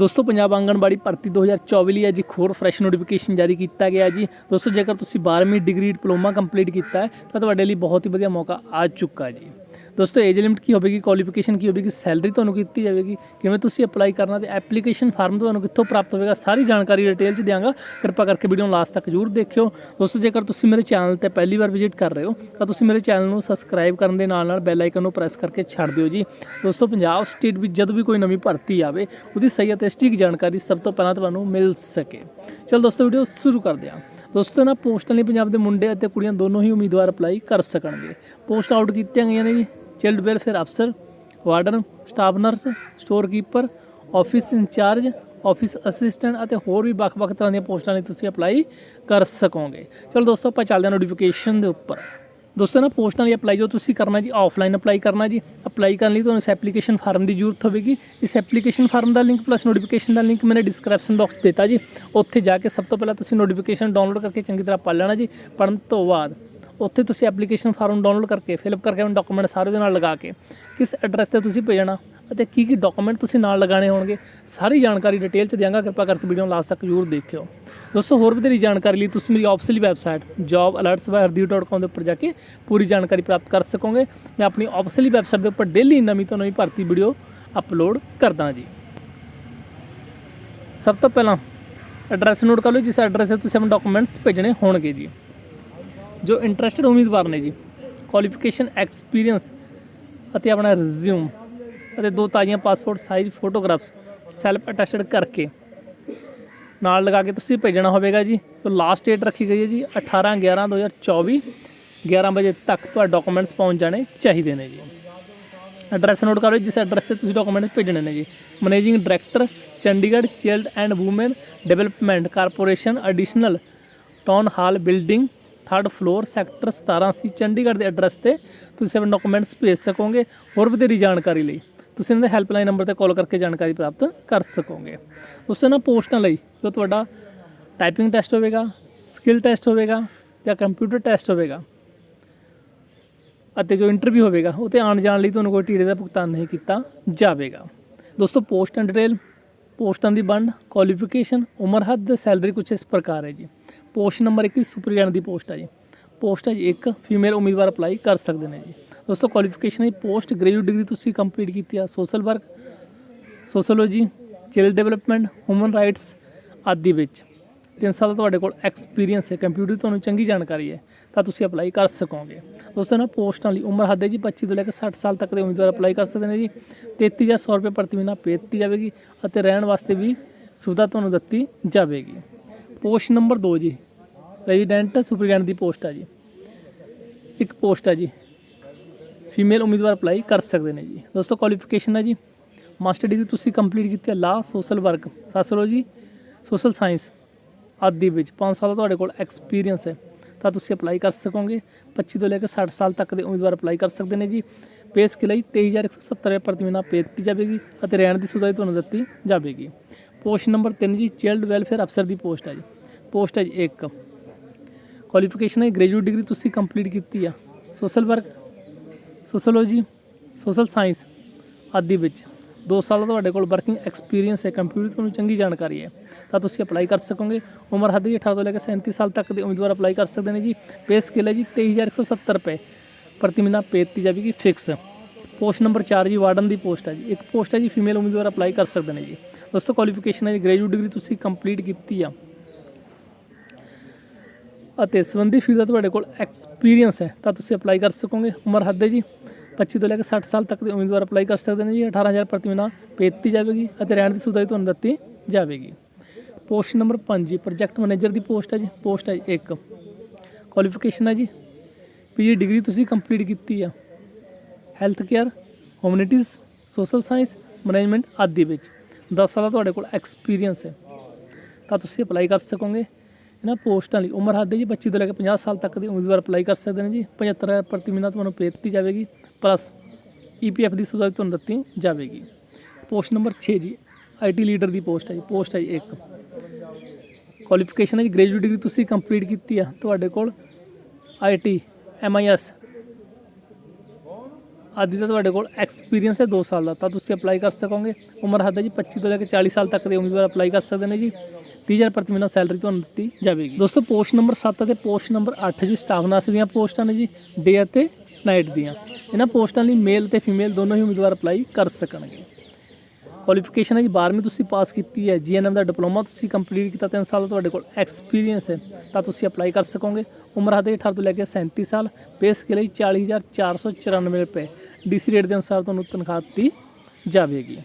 ਦੋਸਤੋ, ਪੰਜਾਬ ਆਂਗਣਵਾੜੀ ਭਰਤੀ 2024 ਲਈ ਅੱਜ ਇੱਕ ਹੋਰ ਫਰੈਸ਼ ਨੋਟੀਫਿਕੇਸ਼ਨ ਜਾਰੀ ਕੀਤਾ ਗਿਆ ਜੀ। ਦੋਸਤੋ, ਜੇਕਰ ਤੁਸੀਂ 12ਵੀਂ ਡਿਗਰੀ ਡਿਪਲੋਮਾ ਕੰਪਲੀਟ ਕੀਤਾ ਹੈ, ਤਾਂ ਤੁਹਾਡੇ ਲਈ ਬਹੁਤ ਹੀ ਵਧੀਆ ਮੌਕਾ ਆ ਚੁੱਕਾ ਜੀ। ਦੋਸਤੋ ਏਜ ਲਿਮਟ ਕੀ ਹੋਵੇਗੀ ਕੁਆਲੀਫਿਕੇਸ਼ਨ ਕੀ ਹੋਵੇਗੀ ਸੈਲਰੀ ਤੁਹਾਨੂੰ ਕੀਤੀ ਜਾਵੇਗੀ, ਕਿਵੇਂ ਤੁਸੀਂ ਅਪਲਾਈ ਕਰਨਾ ਤੇ ਐਪਲੀਕੇਸ਼ਨ ਫਾਰਮ ਤੁਹਾਨੂੰ ਕਿੱਥੋਂ ਪ੍ਰਾਪਤ ਹੋਵੇਗਾ, ਸਾਰੀ ਜਾਣਕਾਰੀ ਡਿਟੇਲ ਚ ਦਿਆਂਗਾ। ਕਿਰਪਾ ਕਰਕੇ ਵੀਡੀਓ ਨੂੰ ਲਾਸਟ ਤੱਕ ਜ਼ਰੂਰ ਦੇਖਿਓ। ਦੋਸਤੋ, ਜੇਕਰ ਤੁਸੀਂ ਮੇਰੇ ਚੈਨਲ ਤੇ ਪਹਿਲੀ ਵਾਰ ਵਿਜ਼ਿਟ ਕਰ ਰਹੇ ਹੋ, ਤਾਂ ਤੁਸੀਂ ਮੇਰੇ ਚੈਨਲ ਨੂੰ ਸਬਸਕ੍ਰਾਈਬ ਕਰਨ ਦੇ ਨਾਲ ਨਾਲ ਬੈਲ ਆਈਕਨ ਨੂੰ ਪ੍ਰੈਸ ਕਰਕੇ ਛੱਡ ਦਿਓ ਜੀ। ਦੋਸਤੋ, ਪੰਜਾਬ ਸਟੇਟ ਵਿੱਚ ਜਦ ਵੀ ਕੋਈ ਨਵੀਂ ਭਰਤੀ ਆਵੇ, ਉਹਦੀ ਸਹੀ ਅਤੇ ਸਟੀਕ ਜਾਣਕਾਰੀ ਸਭ ਤੋਂ ਪਹਿਲਾਂ ਤੁਹਾਨੂੰ ਮਿਲ ਸਕੇ। ਚਲ ਦੋਸਤੋ ਵੀਡੀਓ ਸ਼ੁਰੂ ਕਰਦੇ ਹਾਂ। ਦੋਸਤੋ, ਨਾ ਪੋਸਟਾਂ ਲਈ ਪੰਜਾਬ ਦੇ ਮੁੰਡੇ ਅਤੇ ਕੁੜੀਆਂ ਦੋਨੋਂ ਹੀ ਉਮੀਦਵਾਰ ਅਪਲਾਈ ਕਰ ਸਕਣਗੇ। ਪੋਸਟ ਆਊਟ ਕੀਤੀਆਂ ਗਈਆਂ ਨੇ ਜੀ। ਚਾਈਲਡ ਵੈਲਫੇਅਰ ਅਫਸਰ warden staff nurse store keeper office incharge office assistant ਅਤੇ ਹੋਰ ਵੀ ਵੱਖ-ਵੱਖ ਤਰ੍ਹਾਂ ਦੀਆਂ ਪੋਸਟਾਂ ਲਈ ਤੁਸੀਂ ਅਪਲਾਈ ਕਰ ਸਕੋਗੇ। ਚਲੋ ਦੋਸਤੋ, ਆਪਾਂ ਚੱਲਦੇ ਹਾਂ ਨੋਟੀਫਿਕੇਸ਼ਨ ਦੇ ਉੱਪਰ। ਦੋਸਤੋ, ਨਾ ਪੋਸਟਾਂ ਲਈ ਅਪਲਾਈ ਜੋ ਤੁਸੀਂ ਕਰਨਾ ਜੀ ਆਫਲਾਈਨ ਅਪਲਾਈ ਕਰਨਾ ਜੀ। ਅਪਲਾਈ ਕਰਨ ਲਈ ਤੁਹਾਨੂੰ ਇਸ ਐਪਲੀਕੇਸ਼ਨ ਫਾਰਮ ਦੀ ਜ਼ਰੂਰਤ ਹੋਵੇਗੀ। ਇਸ ਐਪਲੀਕੇਸ਼ਨ ਫਾਰਮ ਦਾ ਲਿੰਕ ਪਲੱਸ ਨੋਟੀਫਿਕੇਸ਼ਨ ਦਾ ਲਿੰਕ ਮੈਨੇ ਡਿਸਕ੍ਰਿਪਸ਼ਨ ਬਾਕਸ ਦਿੱਤਾ ਜੀ। ਉੱਥੇ ਜਾ ਕੇ ਸਭ ਤੋਂ ਪਹਿਲਾਂ ਤੁਸੀਂ ਨੋਟੀਫਿਕੇਸ਼ਨ ਡਾਊਨਲੋਡ ਕਰਕੇ ਚੰਗੀ ਤਰ੍ਹਾਂ ਪੜ੍ਹ ਲੈਣਾ ਜੀ। ਪੜ੍ਹਨ ਤੋਂ ਬਾਅਦ ਉੱਥੇ ਤੁਸੀਂ ਐਪਲੀਕੇਸ਼ਨ ਫਾਰਮ ਡਾਊਨਲੋਡ ਕਰਕੇ ਫਿਲਅਪ ਕਰਕੇ ਆਪਣੇ ਡਾਕੂਮੈਂਟ ਸਾਰੇ ਦੇ ਨਾਲ ਲਗਾ ਕੇ, ਕਿਸ ਐਡਰੈਸ ਤੇ ਤੁਸੀਂ ਭੇਜਣਾ ਅਤੇ ਕੀ ਕੀ ਡਾਕੂਮੈਂਟ ਤੁਸੀਂ ਨਾਲ ਲਗਾਣੇ ਹੋਣਗੇ, ਸਾਰੀ ਜਾਣਕਾਰੀ ਡਿਟੇਲ ਚ ਦਿਆਂਗਾ, ਕਿਰਪਾ ਕਰਕੇ ਵੀਡੀਓ ਨੂੰ ਲਾਸਟ ਤੱਕ ਜ਼ਰੂਰ ਦੇਖਿਓ। ਦੋਸਤੋ, ਹੋਰ ਵਧੇਰੀ ਜਾਣਕਾਰੀ ਲਈ ਤੁਸੀਂ ਮੇਰੀ ਆਫਿਸ਼ੀਅਲ ਵੈਬਸਾਈਟ jobalerts.hardeep.com ਦੇ ਉੱਪਰ ਜਾ ਕੇ ਪੂਰੀ ਜਾਣਕਾਰੀ ਪ੍ਰਾਪਤ ਕਰ ਸਕੋਗੇ। ਮੈਂ ਆਪਣੀ ਆਫਿਸ਼ੀਅਲ ਵੈਬਸਾਈਟ ਦੇ ਉੱਪਰ ਡੇਲੀ ਨਵੀਂ ਤੋਂ ਨਵੀਂ ਭਰਤੀ ਵੀਡੀਓ ਅਪਲੋਡ ਕਰਦਾ ਜੀ। ਸਭ ਤੋਂ ਪਹਿਲਾਂ ਐਡਰੈਸ ਨੋਟ ਕਰ ਲਓ, ਜਿਸ ਐਡਰੈਸ ਤੇ ਤੁਸੀਂ ਆਪਣੇ ਡਾਕੂਮੈਂਟਸ ਭੇਜਣੇ ਹੋਣਗੇ ਜੀ। ਜੋ ਇੰਟਰਸਟਿਡ ਉਮੀਦਵਾਰ ਨੇ ਜੀ ਕੁਆਲੀਫਿਕੇਸ਼ਨ ਐਕਸਪੀਰੀਅੰਸ ਅਤੇ ਆਪਣਾ ਰਿਜ਼ਿਊਮ ਅਤੇ ਦੋ ਤਾਜ਼ੀਆਂ passport size photographs self attached ਕਰਕੇ ਨਾਲ ਲਗਾ ਕੇ ਤੁਸੀਂ ਭੇਜਣਾ ਹੋਵੇਗਾ ਜੀ। ਤੋਂ ਲਾਸਟ ਡੇਟ ਰੱਖੀ ਗਈ ਹੈ ਜੀ 18 11 2024 11 ਵਜੇ ਤੱਕ ਤੁਹਾਡੇ ਡਾਕੂਮੈਂਟਸ ਪਹੁੰਚ ਜਾਣੇ ਚਾਹੀਦੇ ਨੇ ਜੀ। ਐਡਰੈਸ ਨੋਟ ਕਰੋ ਜਿਸ ਐਡਰੈਸ ਤੇ ਤੁਸੀਂ ਡਾਕੂਮੈਂਟਸ ਭੇਜਣੇ ਨੇ ਜੀ। Managing director Chandigarh child and woman development corporation additional town hall building third floor sector 17 C, Chandigarh ਦੇ ਐਡਰੈਸ ਤੇ। ਤੁਸੀਂ ਆਪਣੇ ਡਾਕੂਮੈਂਟਸ ਭੇਜ ਸਕੋਗੇ ਹੋਰ ਵਧੇਰੀ ਜਾਣਕਾਰੀ ਲਈ। ਤੁਸੀਂ ਇਹਨਾਂ ਦੇ ਹੈਲਪਲਾਈਨ ਨੰਬਰ ਤੇ ਕਾਲ ਕਰਕੇ ਜਾਣਕਾਰੀ ਪ੍ਰਾਪਤ ਕਰ ਸਕੋਗੇ। ਉਸ ਤੋਂ ਨਾ ਪੋਸਟਾਂ ਲਈ ਜੋ ਤੁਹਾਡਾ ਟਾਈਪਿੰਗ ਟੈਸਟ ਹੋਵੇਗਾ ਸਕਿੱਲ ਟੈਸਟ ਹੋਵੇਗਾ ਜਾਂ ਕੰਪਿਊਟਰ ਟੈਸਟ ਹੋਵੇਗਾ ਅਤੇ ਜੋ ਇੰਟਰਵਿਊ ਹੋਵੇਗਾ, ਉਹ ਤੇ ਆਉਣ ਜਾਣ ਲਈ ਤੁਹਾਨੂੰ ਕੋਈ ਟੀੜੇ ਦਾ ਭੁਗਤਾਨ ਨਹੀਂ ਕੀਤਾ ਜਾਵੇਗਾ। ਦੋਸਤੋ ਪੋਸਟ ਐਂਡ ਡਿਟੇਲ ਪੋਸਟਾਂ ਦੀ ਵੰਡ ਕੁਆਲੀਫਿਕੇਸ਼ਨ ਉਮਰ, ਹੱਦ ਸੈਲਰੀ ਕੁਛ ਇਸ ਪ੍ਰਕਾਰ ਹੈ ਜੀ। ਪੋਸਟ ਨੰਬਰ 1 ਸੁਪਰੀਡੈਂਟ ਦੀ ਪੋਸਟ ਹੈ ਜੀ। ਪੋਸਟ ਹੈ ਜੀ ਇੱਕ ਫੀਮੇਲ ਉਮੀਦਵਾਰ ਅਪਲਾਈ ਕਰ ਸਕਦੇ ਨੇ ਜੀ। ਦੋਸਤੋ ਕੁਆਲੀਫਿਕੇਸ਼ਨ ਹੈ ਪੋਸਟ ਗ੍ਰੈਜੂਏਟ ਡਿਗਰੀ ਤੁਸੀਂ ਕੰਪਲੀਟ ਕੀਤੀ ਆ। Social work sociology child development human rights ਆਦਿ ਵਿੱਚ। ਤਿੰਨ ਸਾਲ ਤੁਹਾਡੇ ਕੋਲ ਐਕਸਪੀਰੀਅੰਸ ਹੈ। ਕੰਪਿਊਟਰ ਤੁਹਾਨੂੰ ਚੰਗੀ ਜਾਣਕਾਰੀ ਹੈ, ਤਾਂ ਤੁਸੀਂ ਅਪਲਾਈ ਕਰ ਸਕੋਗੇ। ਦੋਸਤੋ ਨਾ ਪੋਸਟਾਂ ਲਈ ਉਮਰ ਹੱਦ ਹੈ ਜੀ 25 ਤੋਂ ਲੈ ਕੇ 60 ਸਾਲ ਤੱਕ ਦੇ ਉਮੀਦਵਾਰ ਅਪਲਾਈ ਕਰ ਸਕਦੇ ਨੇ ਜੀ। 33100 ਰੁਪਏ ਪ੍ਰਤੀ ਮਹੀਨਾ ਪੇ ਦਿੱਤੀ ਜਾਵੇਗੀ ਅਤੇ ਰਹਿਣ ਵਾਸਤੇ ਵੀ ਸੁਵਿਧਾ ਤੁਹਾਨੂੰ ਦਿੱਤੀ ਜਾਵੇਗੀ। ਪੋਸਟ ਨੰਬਰ 2 ਜੀ। ਰੈਜ਼ੀਡੈਂਟ ਸੁਪਰੀਡੈਂਟ ਦੀ ਪੋਸਟ ਆ ਜੀ। ਇੱਕ ਪੋਸਟ ਹੈ ਜੀ। ਫੀਮੇਲ ਉਮੀਦਵਾਰ ਅਪਲਾਈ ਕਰ ਸਕਦੇ ਨੇ ਜੀ। ਦੋਸਤੋ ਕੁਆਲੀਫਿਕੇਸ਼ਨ ਹੈ ਜੀ। ਮਾਸਟਰ ਡਿਗਰੀ ਤੁਸੀਂ ਕੰਪਲੀਟ ਕੀਤੀ ਹੈ law social work sociology social science ਆਦਿ ਵਿੱਚ 5 ਸਾਲ ਦਾ ਤੁਹਾਡੇ ਕੋਲ ਐਕਸਪੀਰੀਅੰਸ ਹੈ। ਤਾਂ ਤੁਸੀਂ ਅਪਲਾਈ ਕਰ ਸਕੋਗੇ। 25 ਤੋਂ ਲੈ ਕੇ 60 ਸਾਲ ਤੱਕ ਦੇ ਉਮੀਦਵਾਰ ਅਪਲਾਈ ਕਰ ਸਕਦੇ ਨੇ ਜੀ। ਪੇ ਸਕੇਲ ਲਈ 23170 ਰੁਪਏ ਪ੍ਰਤੀ ਮਹੀਨਾ ਪੇ ਦਿੱਤੀ ਜਾਵੇਗੀ ਅਤੇ ਰਹਿਣ ਦੀ ਸੁਵਿਧਾ ਵੀ ਤੁਹਾਨੂੰ ਦਿੱਤੀ ਜਾਵੇਗੀ। ਪੋਸਟ ਨੰਬਰ 3 ਜੀ ਚਾਈਲਡ ਵੈਲਫੇਅਰ ਅਫਸਰ ਦੀ ਪੋਸਟ ਹੈ ਜੀ। ਪੋਸਟ ਹੈ ਜੀ 1 ਕੁਆਲੀਫਿਕੇਸ਼ਨ ਹੈ ਗ੍ਰੈਜੂਏਟ ਡਿਗਰੀ ਤੁਸੀਂ ਕੰਪਲੀਟ ਕੀਤੀ ਆ। Social work sociology social science ਆਦਿ ਵਿੱਚ। 2 ਸਾਲ ਦਾ ਤੁਹਾਡੇ ਕੋਲ ਵਰਕਿੰਗ ਐਕਸਪੀਰੀਅੰਸ ਹੈ ਕੰਪਿਊਟਰ ਤੁਹਾਨੂੰ ਚੰਗੀ ਜਾਣਕਾਰੀ ਹੈ। ਤਾਂ ਤੁਸੀਂ ਅਪਲਾਈ ਕਰ ਸਕੋਗੇ। ਉਮਰ ਹੱਦ ਜੀ 18 ਤੋਂ ਲੈ ਕੇ 37 ਸਾਲ ਤੱਕ ਦੇ ਉਮੀਦਵਾਰ ਅਪਲਾਈ ਕਰ ਸਕਦੇ ਨੇ ਜੀ। ਪੇ ਸਕੇਲ ਹੈ ਜੀ 23170 ਰੁਪਏ ਪ੍ਰਤੀ ਮਹੀਨਾ ਪੇ ਦਿੱਤੀ ਜਾਵੇਗੀ ਫਿਕਸ ਪੋਸਟ ਨੰਬਰ 4 ਜੀ ਵਾਰਡਨ ਦੀ ਪੋਸਟ ਹੈ ਜੀ। ਇੱਕ ਪੋਸਟ ਹੈ ਜੀ ਫੀਮੇਲ ਉਮੀਦਵਾਰ ਅਪਲਾਈ ਕਰ ਸਕਦੇ ਨੇ ਜੀ। ਦੋਸਤੋ ਕੁਆਲੀਫਿਕੇਸ਼ਨ ਹੈ ਜੀ ਗ੍ਰੈਜੂਏਟ ਡਿਗਰੀ ਤੁਸੀਂ ਕੰਪਲੀਟ ਕੀਤੀ ਆ। ਅਤੇ ਸੰਬੰਧੀ ਫੀਲਡ ਦਾ ਤੁਹਾਡੇ ਕੋਲ ਐਕਸਪੀਰੀਅੰਸ ਹੈ, ਤਾਂ ਤੁਸੀਂ ਅਪਲਾਈ ਕਰ ਸਕੋਗੇ। ਉਮਰ ਹੱਦ ਹੈ ਜੀ 25 ਤੋਂ ਲੈ ਕੇ 60 ਸਾਲ ਤੱਕ ਦੇ ਉਮੀਦਵਾਰ ਅਪਲਾਈ ਕਰ ਸਕਦੇ ਨੇ ਜੀ। 18000 ਪ੍ਰਤੀ ਮਹੀਨਾ ਪੇ ਦਿੱਤੀ ਜਾਵੇਗੀ ਅਤੇ ਰਹਿਣ ਦੀ ਸੁਵਿਧਾ ਤੁਹਾਨੂੰ ਦਿੱਤੀ ਜਾਵੇਗੀ। ਪੋਸਟ ਨੰਬਰ 5 ਜੀ ਪ੍ਰੋਜੈਕਟ ਮੈਨੇਜਰ ਦੀ ਪੋਸਟ ਹੈ ਜੀ ਪੋਸਟ ਹੈ ਜੀ ਇੱਕ। ਕੁਆਲੀਫਿਕੇਸ਼ਨ ਹੈ ਜੀ ਪੀਜੀ ਡਿਗਰੀ ਤੁਸੀਂ ਕੰਪਲੀਟ ਕੀਤੀ ਆ। Health care humanities social science management ਆਦਿ ਵਿੱਚ। 10 ਸਾਲ ਦਾ ਤੁਹਾਡੇ ਕੋਲ ਐਕਸਪੀਰੀਅੰਸ ਹੈ। ਤਾਂ ਤੁਸੀਂ ਅਪਲਾਈ ਕਰ ਸਕੋਗੇ। ਇਹਨਾਂ ਪੋਸਟਾਂ ਲਈ ਉਮਰ ਹੱਦ ਹੈ ਜੀ 25 ਤੋਂ ਲੈ ਕੇ 50 ਸਾਲ ਤੱਕ ਦੇ ਉਮੀਦਵਾਰ ਅਪਲਾਈ ਕਰ ਸਕਦੇ ਨੇ ਜੀ। 75 ਪ੍ਰਤੀ ਮਹੀਨਾ ਤੁਹਾਨੂੰ ਪੇ ਦਿੱਤੀ ਜਾਵੇਗੀ ਪਲੱਸ ਈਪੀਐਫ ਦੀ ਸੁਵਿਧਾ ਤੁਹਾਨੂੰ ਦਿੱਤੀ ਜਾਵੇਗੀ। ਪੋਸਟ ਨੰਬਰ 6 ਜੀ ਆਈਟੀ ਲੀਡਰ ਦੀ ਪੋਸਟ ਹੈ ਜੀ, ਪੋਸਟ ਹੈ ਜੀ ਇੱਕ। ਕੁਆਲੀਫਿਕੇਸ਼ਨ ਹੈ ਜੀ ਗ੍ਰੈਜੂਏਟ ਡਿਗਰੀ ਤੁਸੀਂ ਕੰਪਲੀਟ ਕੀਤੀ ਆ ਤੁਹਾਡੇ ਕੋਲ। ਆਈਟੀ ਐਮਆਈਐਸ ਆਦਿ ਦਾ ਤੁਹਾਡੇ ਕੋਲ ਐਕਸਪੀਰੀਅੰਸ ਹੈ 2 ਸਾਲ ਦਾ, ਤਾਂ ਤੁਸੀਂ ਅਪਲਾਈ ਕਰ ਸਕੋਗੇ। ਉਮਰ ਹੱਦ ਹੈ ਜੀ 25 ਤੋਂ ਲੈ ਕੇ 40 ਸਾਲ ਤੱਕ ਦੇ ਉਮੀਦਵਾਰ ਅਪਲਾਈ ਕਰ ਸਕਦੇ ਨੇ ਜੀ। 30000 ਪ੍ਰਤੀ ਮਹੀਨਾ ਸੈਲਰੀ ਤੁਹਾਨੂੰ ਦਿੱਤੀ ਜਾਵੇਗੀ। ਦੋਸਤੋ ਪੋਸਟ ਨੰਬਰ 7 ਅਤੇ ਪੋਸਟ ਨੰਬਰ 8 ਜੀ, ਸਟਾਫ ਨਰਸ ਦੀਆਂ ਪੋਸਟਾਂ ਨੇ ਜੀ ਡੇ ਅਤੇ ਨਾਈਟ ਦੀਆਂ। ਇਹਨਾਂ ਪੋਸਟਾਂ ਲਈ ਮੇਲ ਤੇ ਫੀਮੇਲ ਦੋਨੋਂ ਹੀ ਉਮੀਦਵਾਰ ਅਪਲਾਈ ਕਰ ਸਕਣਗੇ। ਕੁਆਲੀਫਿਕੇਸ਼ਨ ਹੈ ਜੀ 12ਵੀਂ ਤੁਸੀਂ ਪਾਸ ਕੀਤੀ ਹੈ ਜੀਐਨਐਮ ਦਾ ਡਿਪਲੋਮਾ ਤੁਸੀਂ ਕੰਪਲੀਟ ਕੀਤਾ 3 ਸਾਲ ਦਾ ਤੁਹਾਡੇ ਕੋਲ ਐਕਸਪੀਰੀਅੰਸ ਹੈ, ਤਾਂ ਤੁਸੀਂ ਅਪਲਾਈ ਕਰ ਸਕੋਗੇ। ਉਮਰ ਹੱਦ ਹੈ 18 ਤੋਂ ਲੈ ਕੇ 37 ਸਾਲ ਪੇ ਸਕੇਲ ਹੈ ਜੀ 40494 ਰੁਪਏ। ਡੀਸੀ ਰੇਟ ਦੇ ਅਨੁਸਾਰ ਤੁਹਾਨੂੰ ਤਨਖਾਹ ਦਿੱਤੀ ਜਾਵੇਗੀ।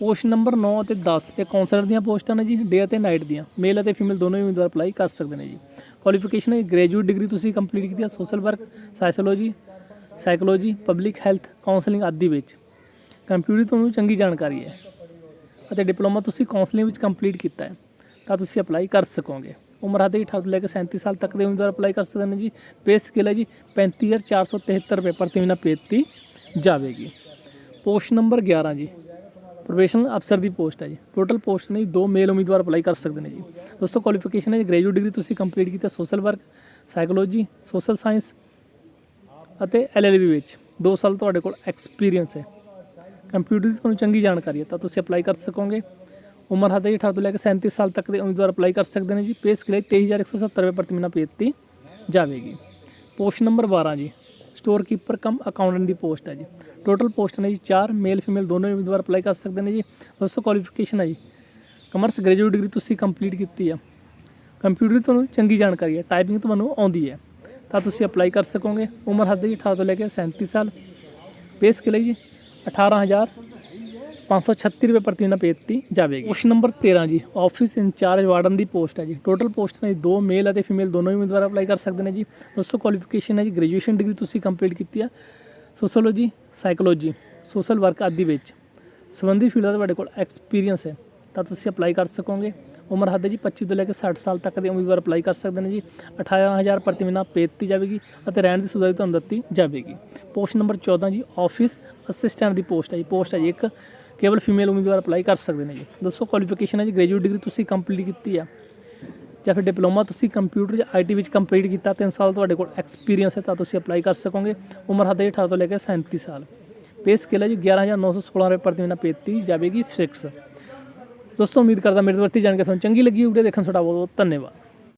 ਪੋਸਟ ਨੰਬਰ 9 ਅਤੇ 10 ਇਹ ਕਾਉਂਸਲਰ ਦੀਆਂ ਪੋਸਟਾਂ ਨੇ ਜੀ ਡੇ ਅਤੇ ਨਾਈਟ ਦੀਆਂ। ਮੇਲ ਅਤੇ ਫੀਮੇਲ ਦੋਨੋਂ ਹੀ ਉਮੀਦਵਾਰ ਅਪਲਾਈ ਕਰ ਸਕਦੇ ਨੇ ਜੀ। ਕੁਆਲੀਫਿਕੇਸ਼ਨ ਹੈ ਗ੍ਰੈਜੂਏਟ ਡਿਗਰੀ ਤੁਸੀਂ ਕੰਪਲੀਟ ਕੀਤੀ ਹੈ social work psychology psychology public health counselling ਆਦਿ ਵਿੱਚ। ਕੰਪਿਊਟਰ ਤੁਹਾਨੂੰ ਚੰਗੀ ਜਾਣਕਾਰੀ ਹੈ ਅਤੇ ਡਿਪਲੋਮਾ ਤੁਸੀਂ ਕਾਉਂਸਲਿੰਗ ਵਿੱਚ ਕੰਪਲੀਟ ਕੀਤਾ ਹੈ, ਤਾਂ ਤੁਸੀਂ ਅਪਲਾਈ ਕਰ ਸਕੋਗੇ। ਉਮਰ ਹੱਦ 18 ਤੋਂ ਲੈ ਕੇ 37 ਸਾਲ ਤੱਕ ਦੇ ਉਮੀਦਵਾਰ ਅਪਲਾਈ ਕਰ ਸਕਦੇ ਨੇ ਜੀ। ਪੇ ਸਕੇਲ ਹੈ ਜੀ 35473 ਰੁਪਏ ਪ੍ਰਤੀ ਮਹੀਨਾ ਪੇ ਦਿੱਤੀ ਜਾਵੇਗੀ। ਪੋਸਟ ਨੰਬਰ 11 ਜੀ ਪ੍ਰੋਫੈਸ਼ਨਲ ਅਫਸਰ ਦੀ ਪੋਸਟ ਹੈ ਜੀ। ਟੋਟਲ ਪੋਸਟ ਨੇ ਦੋ ਮੇਲ ਉਮੀਦਵਾਰ ਅਪਲਾਈ ਕਰ ਸਕਦੇ ਨੇ ਜੀ। ਦੋਸਤੋ ਕੁਆਲੀਫਿਕੇਸ਼ਨ ਹੈ ਜੀ ਗ੍ਰੈਜੂਏਟ ਡਿਗਰੀ ਤੁਸੀਂ ਕੰਪਲੀਟ ਕੀਤਾ social work psychology social science ਅਤੇ ਐਲਐਲਬੀ ਵਿੱਚ। 2 ਸਾਲ ਤੁਹਾਡੇ ਕੋਲ ਐਕਸਪੀਰੀਅੰਸ ਹੈ। ਕੰਪਿਊਟਰ ਦੀ ਤੁਹਾਨੂੰ ਚੰਗੀ ਜਾਣਕਾਰੀ ਹੈ, ਤਾਂ ਤੁਸੀਂ ਅਪਲਾਈ ਕਰ ਸਕੋਗੇ। ਉਮਰ ਹੱਦ ਹੈ ਜੀ 18 ਤੋਂ ਲੈ ਕੇ 37 ਸਾਲ ਤੱਕ ਦੇ ਉਮੀਦਵਾਰ ਅਪਲਾਈ ਕਰ ਸਕਦੇ ਨੇ ਜੀ। ਪੇ ਸਕੇਲ 23170 ਰੁਪਏ ਪ੍ਰਤੀ ਮਹੀਨਾ ਪੇ ਦਿੱਤੀ ਜਾਵੇਗੀ। ਪੋਸਟ ਨੰਬਰ 12 ਜੀ ਸਟੋਰ ਕੀਪਰ ਕਮ ਅਕਾਊਂਟੈਂਟ ਦੀ ਪੋਸਟ ਹੈ ਜੀ। ਟੋਟਲ ਪੋਸਟ ਨੇ ਜੀ 4 ਮੇਲ ਫੀਮੇਲ ਦੋਨੋਂ ਉਮੀਦਵਾਰ ਅਪਲਾਈ ਕਰ ਸਕਦੇ ਨੇ ਜੀ। ਦੋਸਤੋ ਕੁਆਲੀਫਿਕੇਸ਼ਨ ਹੈ ਜੀ। ਕਮਰਸ ਗ੍ਰੈਜੂਏਟ ਡਿਗਰੀ ਤੁਸੀਂ ਕੰਪਲੀਟ ਕੀਤੀ ਆ। ਕੰਪਿਊਟਰ ਦੀ ਤੁਹਾਨੂੰ ਚੰਗੀ ਜਾਣਕਾਰੀ ਹੈ ਟਾਈਪਿੰਗ ਤੁਹਾਨੂੰ ਆਉਂਦੀ ਹੈ। ਤਾਂ ਤੁਸੀਂ ਅਪਲਾਈ ਕਰ ਸਕੋਗੇ। ਉਮਰ ਹੱਦ ਜੀ 18 ਤੋਂ ਲੈ ਕੇ 37 ਸਾਲ। ਪੇ ਸਕੇਲ ਹੈ ਜੀ। 18536 ਰੁਪਏ ਪ੍ਰਤੀ ਮਹੀਨਾ ਪੇ ਦਿੱਤੀ ਜਾਵੇਗੀ। ਪੋਸਟ ਨੰਬਰ 13 ਜੀ ਆਫਿਸ ਇੰਚਾਰਜ ਵਾਰਡਨ ਦੀ ਪੋਸਟ ਹੈ ਜੀ। ਟੋਟਲ ਪੋਸਟ ਨੇ ਦੋ ਮੇਲ ਅਤੇ ਫੀਮੇਲ ਦੋਨੋਂ ਹੀ ਉਮੀਦਵਾਰ ਅਪਲਾਈ ਕਰ ਸਕਦੇ ਨੇ ਜੀ। ਦੋਸਤੋ ਕੁਆਲੀਫਿਕੇਸ਼ਨ ਹੈ ਜੀ ਗ੍ਰੈਜੂਏਸ਼ਨ ਡਿਗਰੀ ਤੁਸੀਂ ਕੰਪਲੀਟ ਕੀਤੀ ਆ। ਸੋਸ਼ੋਲੋਜੀ ਸਾਈਕੋਲੋਜੀ ਸੋਸ਼ਲ ਵਰਕ ਆਦਿ ਵਿੱਚ ਸੰਬੰਧੀ ਫੀਲਡ ਦਾ ਤੁਹਾਡੇ ਕੋਲ ਐਕਸਪੀਰੀਅੰਸ ਹੈ, ਤਾਂ ਤੁਸੀਂ ਅਪਲਾਈ ਕਰ ਸਕੋਗੇ। ਉਮਰ ਹੱਦ ਹੈ ਜੀ 25 ਤੋਂ ਲੈ ਕੇ 60 ਸਾਲ ਤੱਕ ਦੇ ਉਮੀਦਵਾਰ ਅਪਲਾਈ ਕਰ ਸਕਦੇ ਨੇ ਜੀ। 18000 ਪ੍ਰਤੀ ਮਹੀਨਾ ਪੇ ਦਿੱਤੀ ਜਾਵੇਗੀ ਅਤੇ ਰਹਿਣ ਦੀ ਸੁਵਿਧਾ ਵੀ ਤੁਹਾਨੂੰ ਦਿੱਤੀ ਜਾਵੇਗੀ। ਪੋਸਟ ਨੰਬਰ 14 ਜੀ, ਆਫਿਸ ਅਸਿਸਟੈਂਟ ਦੀ ਪੋਸਟ ਹੈ ਜੀ। ਪੋਸਟ ਹੈ ਜੀ, ਇੱਕ ਕੇਵਲ ਫੀਮੇਲ ਉਮੀਦਵਾਰ ਅਪਲਾਈ ਕਰ ਸਕਦੇ ਨੇ ਜੀ। ਦੱਸੋ ਕੁਆਲੀਫਿਕੇਸ਼ਨ ਹੈ ਜੀ ਗ੍ਰੈਜੂਏਟ ਡਿਗਰੀ ਤੁਸੀਂ ਕੰਪਲੀਟ ਕੀਤੀ ਆ ਜਾਂ ਫਿਰ ਡਿਪਲੋਮਾ ਤੁਸੀਂ ਕੰਪਿਊਟਰ ਜਾਂ ਆਈਟੀ ਵਿੱਚ ਕੰਪਲੀਟ ਕੀਤਾ 3 ਸਾਲ ਤੁਹਾਡੇ ਕੋਲ ਐਕਸਪੀਰੀਅੰਸ ਹੈ ਤਾਂ ਤੁਸੀਂ ਅਪਲਾਈ ਕਰ ਸਕੋਗੇ। ਉਮਰ ਹੱਦ ਹੈ 18 ਤੋਂ ਲੈ ਕੇ 37 ਸਾਲ। ਪੇ ਸਕੇਲ ਹੈ ਜੀ 11916 ਰੁਪਏ ਪ੍ਰਤੀ ਮਹੀਨਾ ਪੇ ਦਿੱਤੀ ਜਾਵੇਗੀ ਫਿਕਸ ਦੋਸਤੋ, ਉਮੀਦ ਕਰਦਾ ਮੇਰੇ ਤੋਂ ਵਰਤੀ ਜਾਣਕਾਰੀ ਤੁਹਾਨੂੰ ਚੰਗੀ ਲੱਗੀ ਵੀਡੀਓ ਦੇਖਣ ਤੁਹਾਡਾ ਬਹੁਤ ਬਹੁਤ ਧੰਨਵਾਦ।